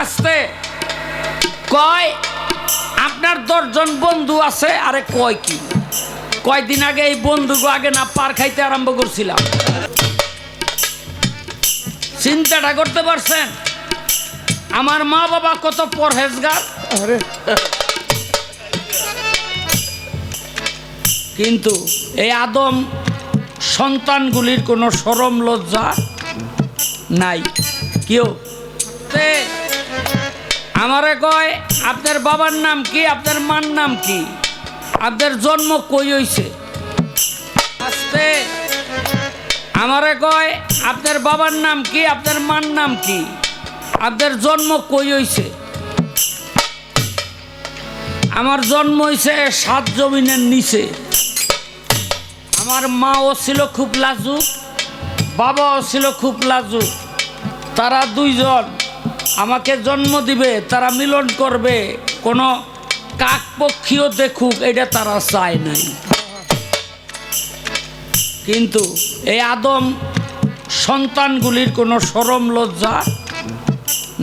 আসতে। কয় আপনার দশজন বন্ধু আছে? আরে কয় কি? কয়দিন আগে এই বন্ধুকে আগে না পার খাইতে আরম্ভ করছিলাম। চিন্তাটা করতে পারছেন? আমার মা বাবা কত পরহেজগার। কিন্তু এই আদম সন্তানগুলির কোনো সরম লজ্জা নাই। কেউ আমারে কয়, আপনার বাবার নাম কি? আপনার মার নাম কি? আপনার জন্ম কই হইছে? আস্তে। আমারে কয়, আপনার বাবার নাম কি? আপনার মার নাম কি? আপনার জন্ম কই হইছে? আমার জন্ম হইছে সাত জমিনের নিচে। আমার মাও ছিল খুব লাজুক, বাবাও ছিল খুব লাজুক। তারা দুইজন আমাকে জন্ম দিবে তারা মিলন করবে। কোনো কাক পক্ষীও দেখুক এটা তারা চায় নাই। কিন্তু এই আদম সন্তানগুলির কোনো সরম লজ্জা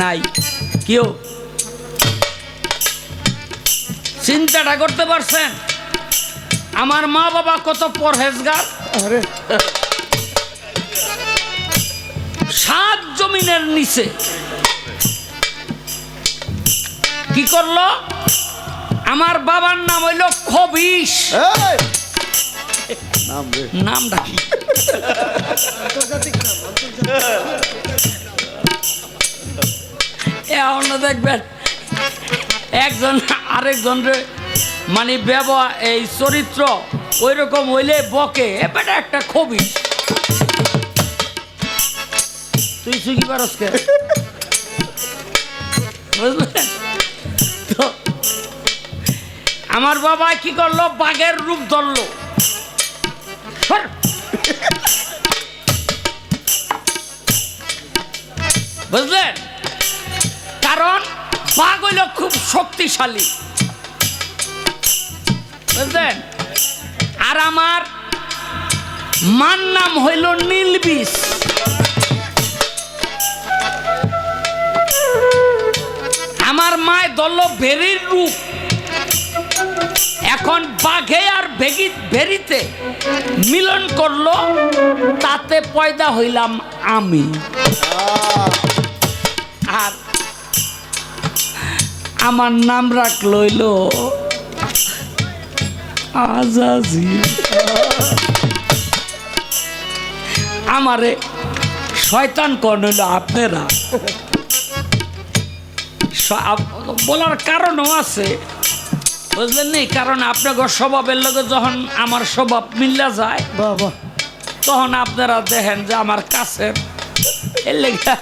নাই। কেউ চিন্তাটা করতে পারছেন? আমার মা বাবা কত পরহেজগার? সাত জমিনের নিচে কি করল? আমার বাবার নাম হইল খবিস! নাম রে নামটা কি? এখন দেখবেন একজন আরেকজন মানে ব্যবহার এই চরিত্র ওই রকম হইলে বকে এবারে একটা খবিস তুই সুখী পারসকে বুঝলেন? তো আমার বাবা কি করল? বাঘের রূপ ধরলো। বুঝলেন? কারণ বাঘ হইল খুব শক্তিশালী। বুঝলেন? আর আমার মার নাম হইল নীলবিষ। বাঘে আর ভেগি ভেরিতে মিলন করল, তাতে পয়দা হইলাম আমি। আর আমার নাম রাখ লইল আজাজি। আমারে শয়তান কন হইল আপনারা। বলার কারণও আছে। বুঝলেন নি? কারণ আপনাকে স্বভাবের লগে যখন আমার স্বভাব মিল্লা যায় বাবা। তখন আপনারা দেখেন যে আমার কাছের এর লেগা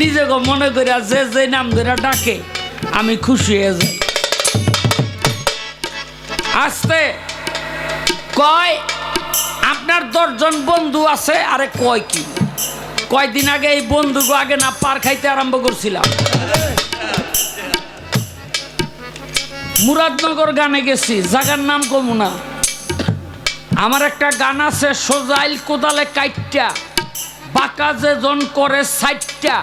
নিজেকে মনে করিয়া যে যে নাম ধরে ডাকে আমি খুশি হয়ে যাই। আসতে কয় আপনার দশজন বন্ধু আছে? আরে কয় কি? কয়দিন আগে এই বন্ধুকে আগে না পার খাইতে আরম্ভ করছিলাম। মুরাদনগর গানে গেছি জাগার নাম কমু না। আমার একটা গান আছে সোজাইল কোদালে কাইটটা বাঁকা যে জন করে সাইটটা।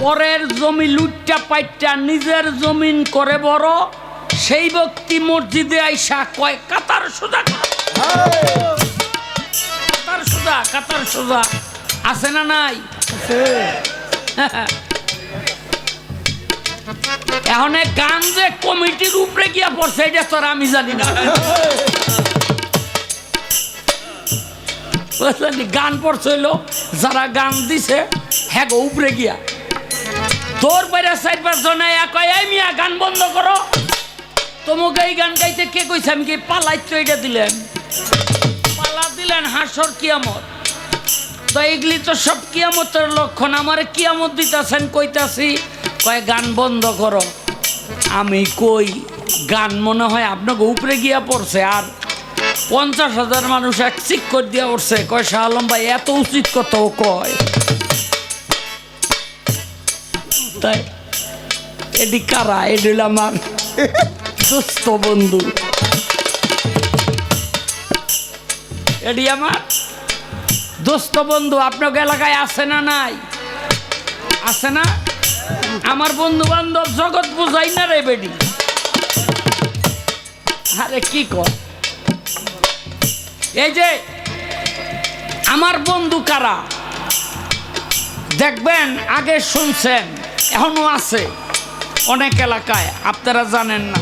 পরের জমি লুটটা পাইটটা নিজের জমিন করে বড়। সেই ব্যক্তি মসজিদে আইসা কয় কাতার সোজা কাতার সোজা কাতার সোজা। আছে না নাই? এখন গান যে গিয়া পড়ছে, এটা তোর আমি জানি না? গান পড়ছিল যারা গান দিছে হ্যাঁ উপরে গিয়া। তোর বাইরে সাইড পাঁচ জন কয় মিয়া, গান বন্ধ করো। তোমাকে এই গান গাইতে কে কইছে? আমি কি পালাই তো এটা দিলেন? পালা দিলেন হাসর কিয়ামত। তো এইগুলি তো সব কিয়ামতের লক্ষণ, আমার কিয়ামত দিতেছেন, কইতাছি, কয়, গান বন্ধ করো। আমি কই গান মনে হয় আপনাকে উপরে গিয়া পড়ছে আর পঞ্চাশ হাজার মানুষ এক চিক করে দিয়া উঠছে কয়, শাহ আলম ভাই, এত উচিত কত কয়। তাই, এটি কারা? এটি আমার সুস্থ বন্ধু। এটি আমার দোস্ত বন্ধু। আপনার এলাকায় আছে না নাই? আছে না? আমার বন্ধু বান্ধব জগৎ বুঝাই না রে বেডি আরে কি কর? এই যে, আমার বন্ধু কারা? দেখবেন, আগে শুনছেন, এখনও আছে অনেক এলাকায়, আপনারা জানেন না।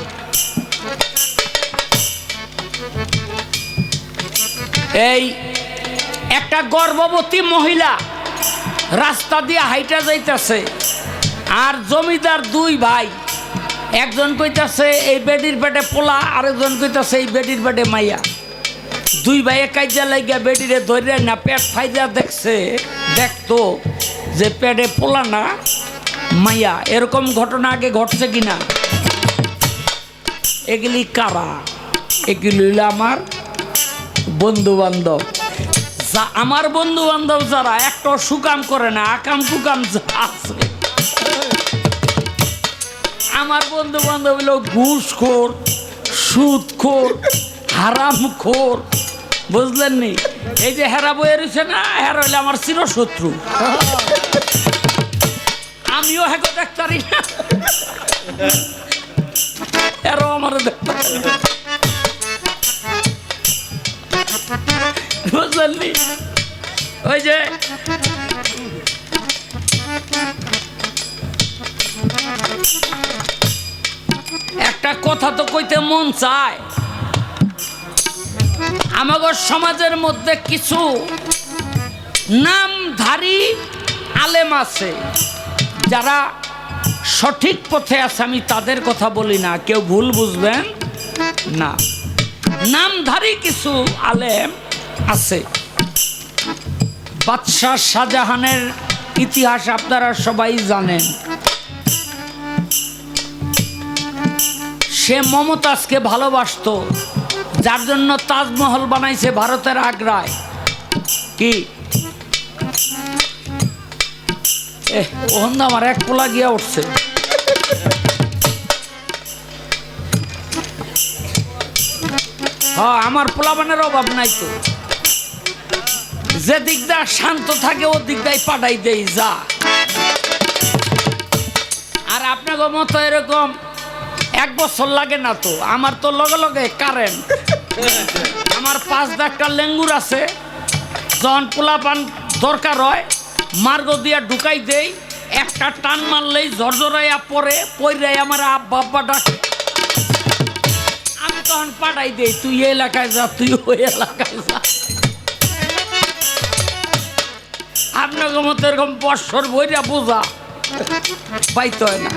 এই, একটা গর্ভবতী মহিলা রাস্তা দিয়ে হাইটা যাইতেছে, আর জমিদার দুই ভাই একজন কইতাছে, এই বেডির পেটে পোলা আরেকজন কইতাছে, এই বেডির পেটে মাইয়া দুই ভাইয়ে কাজা লাগিয়া বেডিরে ধরে না পেট ফাইজা দেখছে, দেখতো যে পেটে পোলা না, মাইয়া। এরকম ঘটনা আগে ঘটছে কিনা? এগুলি কারা? এগুলি হইল আমার বন্ধু বান্ধব আমার বন্ধু বান্ধব যারা, একটা সুকাম করে না, আকাম কুকাম যা আছে। আমার বন্ধু বান্ধব হলো ঘুষখোর, সুদখোর, হারামখোর বুঝলেন নি এই যে হেরা বয়ে রয়েছে না, হেরা হইলে আমার চিরশত্রু আমিও হেগো দেখতারি না এরাও আমার। বুঝলেন? ওই যে একটা কথা তো কইতে মন চায়। আমাগর সমাজের মধ্যে কিছু নামধারী আলেম আছে, যারা সঠিক পথে আছে, আমি তাদের কথা বলি না, কেউ ভুল বুঝবেন না। নামধারী কিছু আলেম আছে। বাদশাহ শাহজাহানের ইতিহাস আপনারা সবাই জানেন। সে মমতাজকে ভালোবাসতো, যার জন্য তাজমহল বানাইছে ভারতের আগ্রায়। কি? ওহন আমার এক পোলা গিয়া উঠছে। হ্যাঁ আমার পোলাবানের অভাব নাই তো। যে দিকটা শান্ত থাকে, ও দিকটাই পাঠাই দেই, যা। আর আপনাকে মতো এরকম এক বছর লাগে না তো, আমার তো লগে লগে কারেন্ট আমার পাঁচ একটা লেঙ্গুর আছে, যখন পোলাপান দরকার হয়, মার্গ দিয়া ঢুকাই দেই, একটা টান মারলেই ঝরঝরাইয়া পরে পইরাই আমার আব্বা আব্বা ডাকে। আমি তখন পাঠাই দেই, তুই এই এলাকায় যা, তুই ওই এলাকায় যা। আপনাকে মতো এরকম বৎসর বইরা বোঝা, পাইতে হয় না।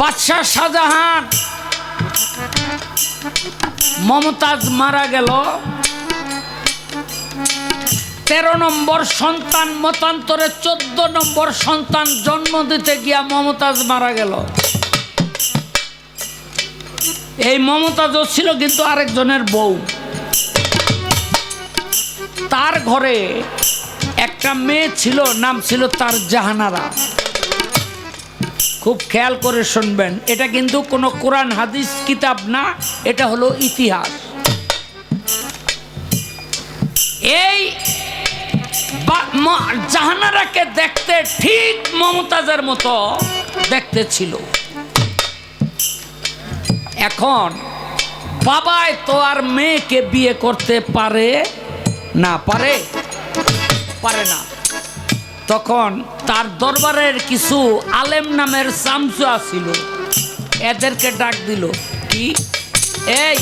বাদশাহ শাহজাহান। মমতাজ মারা গেল। তেরো নম্বর সন্তান, মতান্তরে চোদ্দ নম্বর সন্তান জন্ম দিতে গিয়া মমতাজ মারা গেল। এই মমতাজও ছিল কিন্তু আরেকজনের বউ। তার ঘরে একটা মেয়ে ছিল, নাম ছিল তার জাহানারা। খুব খেয়াল করে শুনবেন। এটা কিন্তু কোনো কোরআন, হাদিস, কিতাব না, এটা হলো ইতিহাস। এই জাহানারাকে দেখতে ঠিক মমতাজের মতো দেখতে ছিল। এখন বাবায় তো আর মেয়েকে বিয়ে করতে পারে না, পারে? পারে না। তখন তার দরবারের কিছু আলেম নামের চামচা ছিল। এদেরকে ডাক দিল, কি? এই,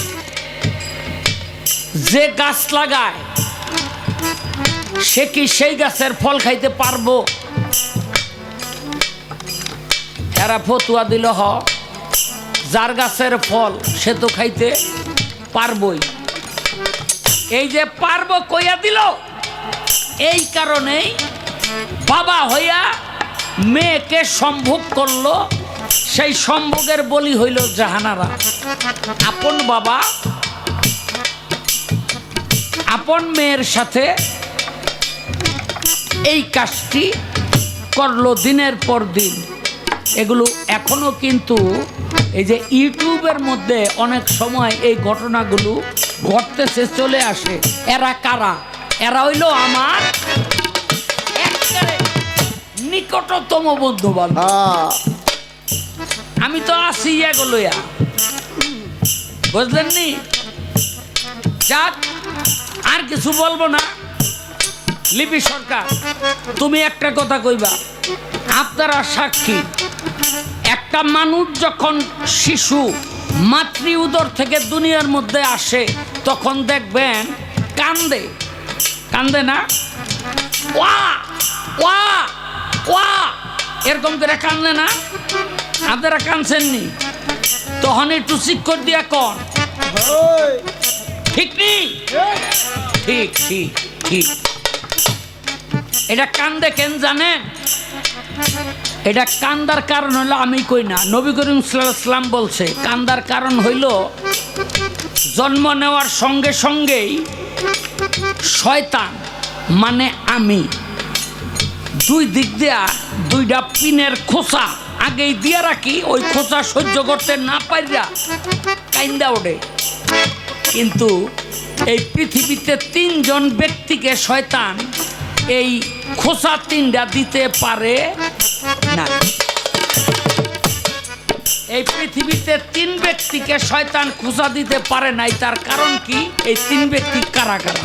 যে গাছ লাগায়, সে কি সেই গাছের ফল খাইতে পারব? এরা ফতুয়া দিল, হ, যার গাছের ফল সে তো খাইতে পারবই। এই যে পারব কইয়া দিল, এই কারণেই বাবা হইয়া মেয়েকে সম্ভোগ করল, সেই সম্ভোগের বলি হইল জাহানারা। আপন বাবা, আপন মেয়ের সাথে এই কাজটি করল দিনের পর দিন। এগুলো এখনও কিন্তু এই যে ইউটিউবের মধ্যে অনেক সময় এই ঘটনাগুলো ঘটতেছে, চলে আসে। এরা কারা? এরা হইল আমার নিকটতম বন্ধু বান্ধব আমি তো আছি এগুলোয়া। বুঝলেন নি যাক আর কিছু বলব না। লিপি সরকার তুমি একটা কথা কইবা। আপনারা সাক্ষী। একটা মানুষ যখন শিশু মাতৃ উদর থেকে দুনিয়ার মধ্যে আসে তখন দেখবেন কান্দে। কান্দে না? ওয়া! ওয়া! ওয়া এরকম করে কান্দে না? আপনারা কানছেননি? তখন একটু চিক্কর দিয়া কন। ঠিক নেই ঠিক ঠিক ঠিক। এটা কান্দে কেন জানেন? এটা কান্দার কারণ হলো আমি কই না নবী করিম সাল্লাম বলছে কান্দার কারণ হইল জন্ম নেওয়ার সঙ্গে সঙ্গেই শয়তান মানে আমি। দুই দিক দিয়া দুইটা পিনের খোসা। আগেই দিয়া রাখি, ওই খোসা সহ্য করতে না পারিয়া কাইন্দা ওঠে। কিন্তু এই পৃথিবীতে তিনজন ব্যক্তিকে শয়তান এই খোসা তিনটা দিতে পারে না। এই পৃথিবীতে তিন ব্যক্তিকে শয়তান খোসা দিতে পারে নাই, তার কারণ কি? এই তিন ব্যক্তি কারা কারা?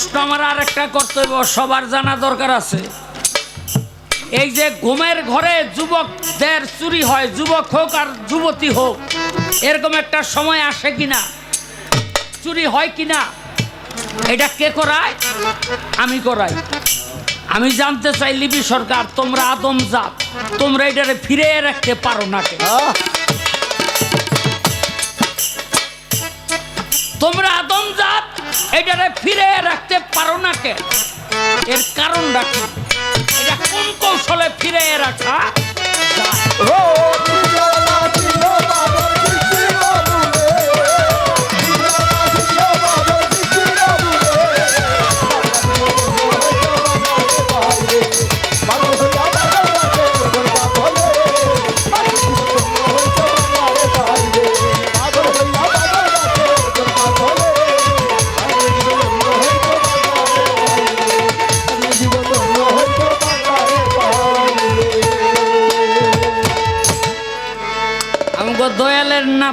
প্রশ্ন আমার আর একটা কর্তব্য সবার জানা দরকার আছে। এই যে ঘুমের ঘরে যুবকদের চুরি হয় যুবক হোক আর যুবতী হোক এরকম একটা সময় আসে কিনা? চুরি হয় কিনা? এটা কে করায়? আমি করাই। আমি জানতে চাই লিপি সরকার তোমরা আদম জাত তোমরা এটারে ফিরে রাখতে পারো না কে তোমরা এটারে ফিরে রাখতে পারো না কে এর কারণটা কি? এটা কোন কৌশলে ফিরে রাখা?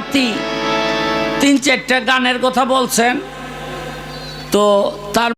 নাতি তিন চারটা গানের কথা বলছেন তো তার